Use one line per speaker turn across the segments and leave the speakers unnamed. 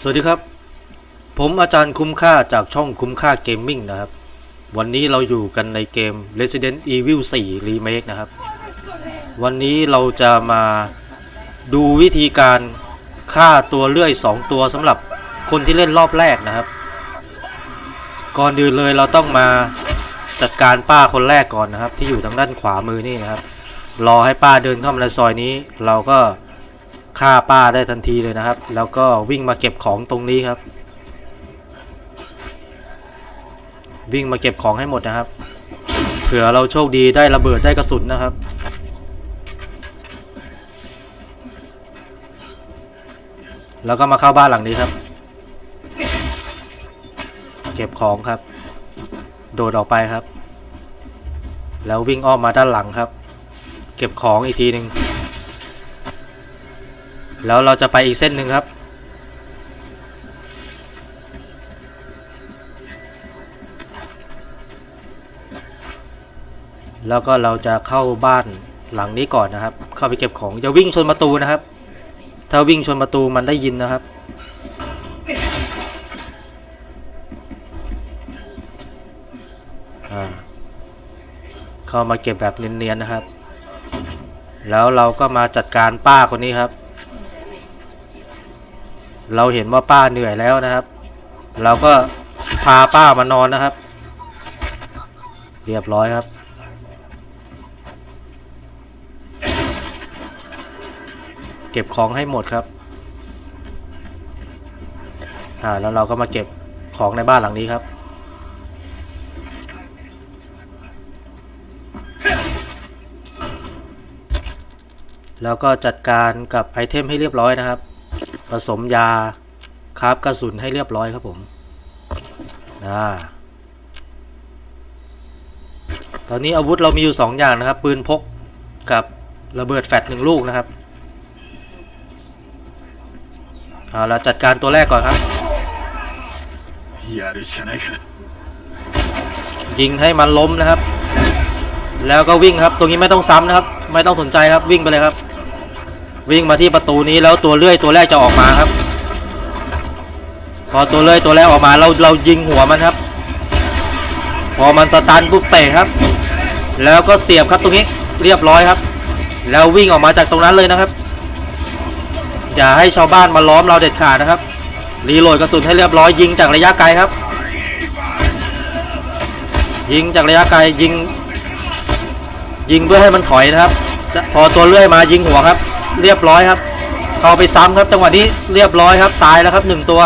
สวัสดีครับ ผมอาจารย์คุ้มค่าจากช่องคุ้มค่าเกมมิ่งนะครับ วันนี้เราอยู่กันในเกม Resident Evil 4 Remake นะครับ วันนี้เราจะมาดูวิธีการฆ่าตัวเลื่อย 2 ตัวสำหรับคนที่เล่นรอบแรกนะครับ ก่อนอื่นเลยเราต้องมาจัดการป้าคนแรกก่อนนะครับ ที่อยู่ทางด้านขวามือนี่นะครับ รอให้ป้าเดินเข้ามาในซอยนี้ เราก็ ฆ่าป้าได้ทันทีเลยนะครับ แล้วก็วิ่งมาเก็บของตรงนี้ครับ วิ่งมาเก็บของให้หมดนะครับ เผื่อเราโชคดีได้ระเบิดได้กระสุนนะครับแล้วก็มาเข้าบ้านหลังนี้ครับ เก็บของครับ โดดออกไปครับ แล้ววิ่งอ้อมมาด้านหลังครับ เก็บของอีกทีหนึ่ง แล้วเราจะไปอีกเส้นหนึ่งครับ แล้วก็เราจะเข้าบ้านหลังนี้ก่อนนะครับ เข้าไปเก็บของจะวิ่งชนประตูนะครับ ถ้าวิ่งชนประตูมันได้ยินนะครับอ่าเข้ามาเก็บแบบเนียนๆนะครับ แล้วเราก็มาจัดการป้าคนนี้ครับ เราเห็นว่าป้าเหนื่อยแล้วนะครับ เราก็พาป้ามานอนนะครับ เรียบร้อยครับ เก็บของให้หมดครับอ่าแล้วเราก็มาเก็บของในบ้านหลังนี้ครับ แล้วก็จัดการกับไอเทมให้เรียบร้อยนะครับ ผสมยาคาบกระสุนให้เรียบร้อยครับผมตอนนี้อาวุธเรามีอยู่ 2 อย่างนะครับ ปืนพกกับระเบิดแฟตหนึ่งลูกนะครับเอาเราจัดการตัวแรกก่อนครับ ยิงให้มันล้มนะครับ แล้วก็วิ่งครับ ตรงนี้ไม่ต้องซ้ำนะครับ ไม่ต้องสนใจครับวิ่งไปเลยครับ วิ่งมาที่ประตูนี้แล้วตัวเลื่อยตัวแรกจะออกมาครับ พอตัวเลื่อยตัวแรกออกมาเราเรายิงหัวมันครับ พอมันสตันปุ๊บเตะครับ แล้วก็เสียบครับตรงนี้เรียบร้อยครับ แล้ววิ่งออกมาจากตรงนั้นเลยนะครับ อย่าให้ชาวบ้านมาล้อมเราเด็ดขาดนะครับรีโหลดกระสุนให้เรียบร้อยยิงจากระยะไกลครับ ยิงจากระยะไกลยิง ยิงเพื่อให้มันถอยนะครับ พอตัวเลื่อยมายิงหัวครับ เรียบร้อยครับ เข้าไปซ้ำครับจังหวะนี้เรียบร้อยครับ ตายแล้วครับหนึ่งตัว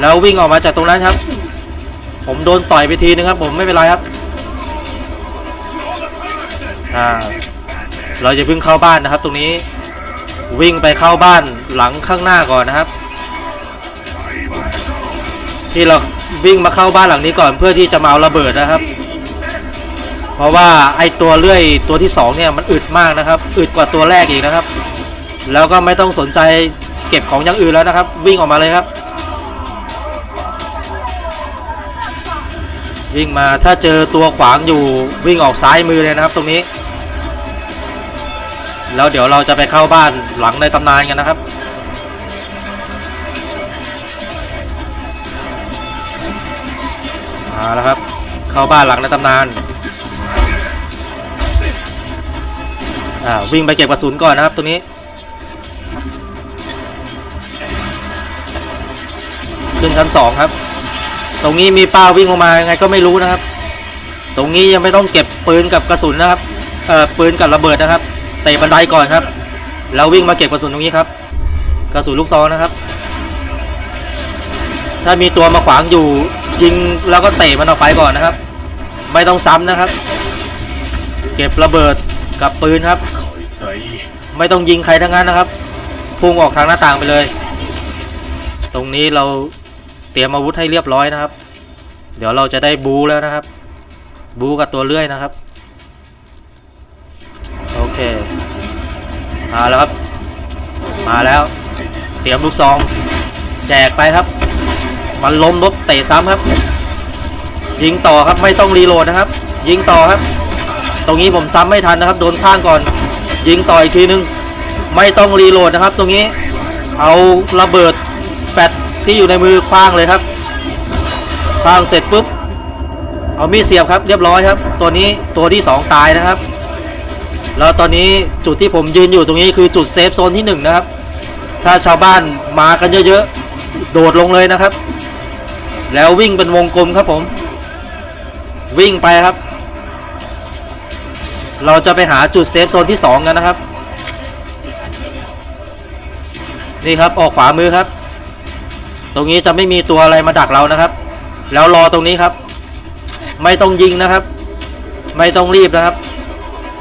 แล้ววิ่งออกมาจากตรงนั้นครับ ผมโดนต่อยไปทีนึงครับ ผมไม่เป็นไรครับอ่าเราจะพิ่งเข้าบ้านนะครับ ตรงนี้วิ่งไปเข้าบ้านหลังข้างหน้าก่อนนะครับ ที่เราวิ่งมาเข้าบ้านหลังนี้ก่อนเพื่อที่จะมาเอาระเบิดนะครับ เพราะว่าไอตัวเลื่อยตัวที่สองเนี่ยมันอึดมากนะครับ อึดกว่าตัวแรกอีกนะครับ แล้วก็ไม่ต้องสนใจเก็บของอย่างอื่นแล้วนะครับ วิ่งออกมาเลยครับ วิ่งมาถ้าเจอตัวขวางอยู่วิ่งออกซ้ายมือเลยนะครับ ตรงนี้ แล้วเดี๋ยวเราจะไปเข้าบ้านหลังในตำนานกันนะครับมาแล้วครับ เข้าบ้านหลังในตำนาน อ่าวิ่งไปเก็บกระสุนก่อนนะครับตรงนี้ ขึ้นชั้นสองครับ ตรงนี้มีป้าวิ่งลงมายังไงก็ไม่รู้นะครับ ตรงนี้ยังไม่ต้องเก็บปืนกับกระสุนนะครับเอ่อปืนกับระเบิดนะครับเตะบันไดก่อนครับ แล้ววิ่งมาเก็บกระสุนตรงนี้ครับ กระสุนลูกซองนะครับ ถ้ามีตัวมาขวางอยู่ยิงแล้วก็เตะมันออกไปก่อนนะครับ ไม่ต้องซ้ำนะครับ เก็บระเบิด กับปืนครับ ไม่ต้องยิงใครทั้งนั้นนะครับ พุ่งออกทางหน้าต่างไปเลย ตรงนี้เราเตรียมอาวุธให้เรียบร้อยนะครับ เดี๋ยวเราจะได้บูแล้วนะครับ บูกับตัวเลื่อยนะครับ โอเค มาแล้วครับ มาแล้ว เตรียมลูกซอง แจกไปครับ มันล้มลบเตะซ้ำครับ ยิงต่อครับไม่ต้องรีโหลดนะครับ ยิงต่อครับ ตรงนี้ผมซ้ำไม่ทันนะครับโดนข้างก่อน ยิงต่ออีกทีนึง ไม่ต้องรีโหลดนะครับ ตรงนี้เอาระเบิดแฟตที่อยู่ในมือคว้างเลยครับคว้างเสร็จปุ๊บ เอามีดเสียบครับเรียบร้อยครับ ตัวนี้ตัวที่สองตายนะครับ แล้วตอนนี้จุดที่ผมยืนอยู่ตรงนี้คือจุดเซฟโซนที่หนึ่งนะครับ ถ้าชาวบ้านมากันเยอะๆ โดดลงเลยนะครับ แล้ววิ่งเป็นวงกลมครับผม วิ่งไปครับ เราจะไปหาจุดเซฟโซนที่สองกันนะครับ นี่ครับออกขวามือครับ ตรงนี้จะไม่มีตัวอะไรมาดักเรานะครับ แล้วรอตรงนี้ครับ ไม่ต้องยิงนะครับ ไม่ต้องรีบนะครับ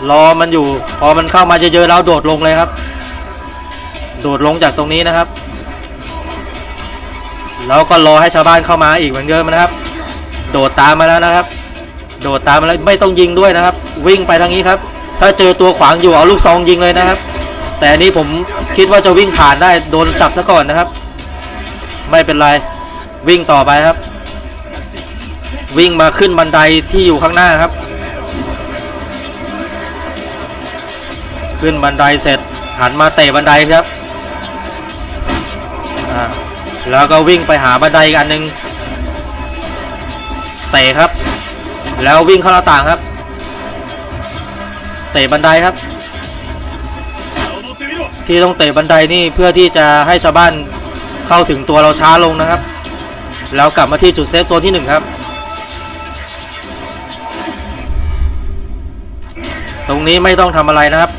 รอมันอยู่ พอมันเข้ามาเยอะๆแล้วโดดลงเลยครับ โดดลงจากตรงนี้นะครับ แล้วก็รอให้ชาวบ้านเข้ามาอีกเหมือนเดิมนะครับ โดดตามมาแล้วนะครับ โดดตามมาแล้วไม่ต้องยิงด้วยนะครับ วิ่งไปทางนี้ครับ ถ้าเจอตัวขวางอยู่เอาลูกซองยิงเลยนะครับ แต่นี้ผมคิดว่าจะวิ่งผ่านได้โดนจับซะก่อนนะครับ ไม่เป็นไรวิ่งต่อไปครับ วิ่งมาขึ้นบันไดที่อยู่ข้างหน้าครับ ขึ้นบันไดเสร็จหันมาเตะบันไดครับแล้วก็วิ่งไปหาบันไดอีกอันหนึ่งเตะครับ แล้ววิ่งเข้าหน้าต่างครับ เตะบันไดครับ ที่ต้องเตะบันไดนี่เพื่อที่จะให้ชาวบ้านเข้าถึงตัวเราช้าลงนะครับ แล้วกลับมาที่จุดเซฟโซนที่ 1 ครับ ตรงนี้ไม่ต้องทำอะไรนะครับ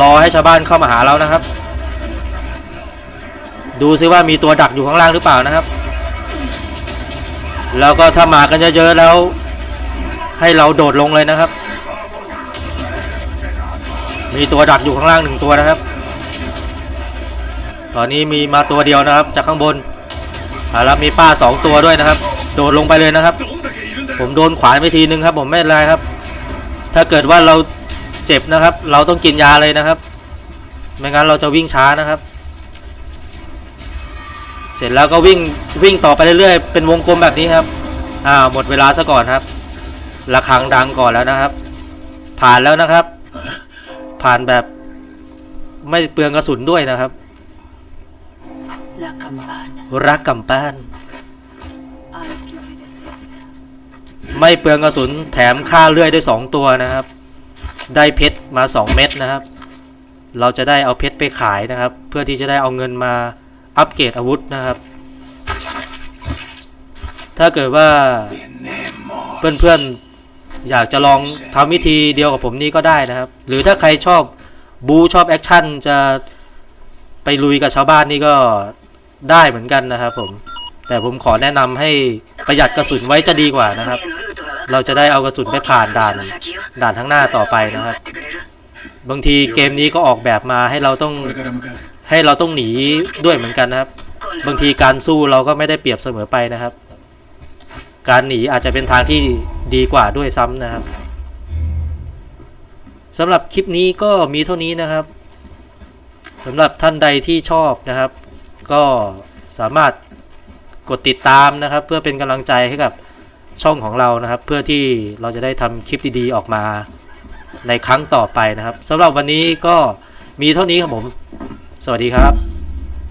รอให้ชาวบ้านเข้ามาหาเรานะครับ ดูซิว่ามีตัวดักอยู่ข้างล่างหรือเปล่านะครับ แล้วก็ถ้ามากันเยอะๆแล้ว ให้เราโดดลงเลยนะครับ มีตัวดักอยู่ข้างล่างหนึ่งตัวนะครับ ตอนนี้มีมาตัวเดียวนะครับ จากข้างบนอาล้วมีป้าสองตัวด้วยนะครับ โดดลงไปเลยนะครับ ผมโดนขวานไปทีนึงครับ ผมไม่เป็นไรครับ ถ้าเกิดว่าเราเจ็บนะครับ เราต้องกินยาเลยนะครับ ไม่งั้นเราจะวิ่งช้านะครับ เสร็จแล้วก็วิ่งวิ่งต่อไปเรื่อยๆ เป็นวงกลมแบบนี้ครับ อ่าหมดเวลาซะก่อนครับ ระฆังดังก่อนแล้วนะครับ ผ่านแล้วนะครับ ผ่านแบบไม่เปลืองกระสุนด้วยนะครับ รักกำปั้นไม่เปลืองกระสุนแถมค่าเลื่อยได้สองตัวนะครับ ได้เพชรมาสองเม็ดนะครับ เราจะได้เอาเพชรไปขายนะครับ เพื่อที่จะได้เอาเงินมาอัปเกรดอาวุธนะครับ ถ้าเกิดว่าเพื่อนๆ อยากจะลองทำวิธีเดียวกับผมนี้ก็ได้นะครับ หรือถ้าใครชอบบูชอบแอคชั่นจะไปลุยกับชาวบ้านนี่ก็ได้เหมือนกันนะครับผมแต่ผมขอแนะนำให้ประหยัดกระสุนไว้จะดีกว่านะครับ เราจะได้เอากระสุนไปผ่านด่านด่านทั้งหน้าต่อไปนะครับ บางทีเกมนี้ก็ออกแบบมาให้เราต้องให้เราต้องหนีด้วยเหมือนกันนะครับ บางทีการสู้เราก็ไม่ได้เปรียบเสมอไปนะครับ การหนีอาจจะเป็นทางที่ดีกว่าด้วยซ้ำนะครับสำหรับคลิปนี้ก็มีเท่านี้นะครับสำหรับท่านใดที่ชอบนะครับ ก็สามารถกดติดตามนะครับ เพื่อเป็นกำลังใจให้กับช่องของเรานะครับ เพื่อที่เราจะได้ทำคลิปดีๆออกมาในครั้งต่อไปนะครับสำหรับวันนี้ก็มีเท่านี้ครับผม สวัสดีครับ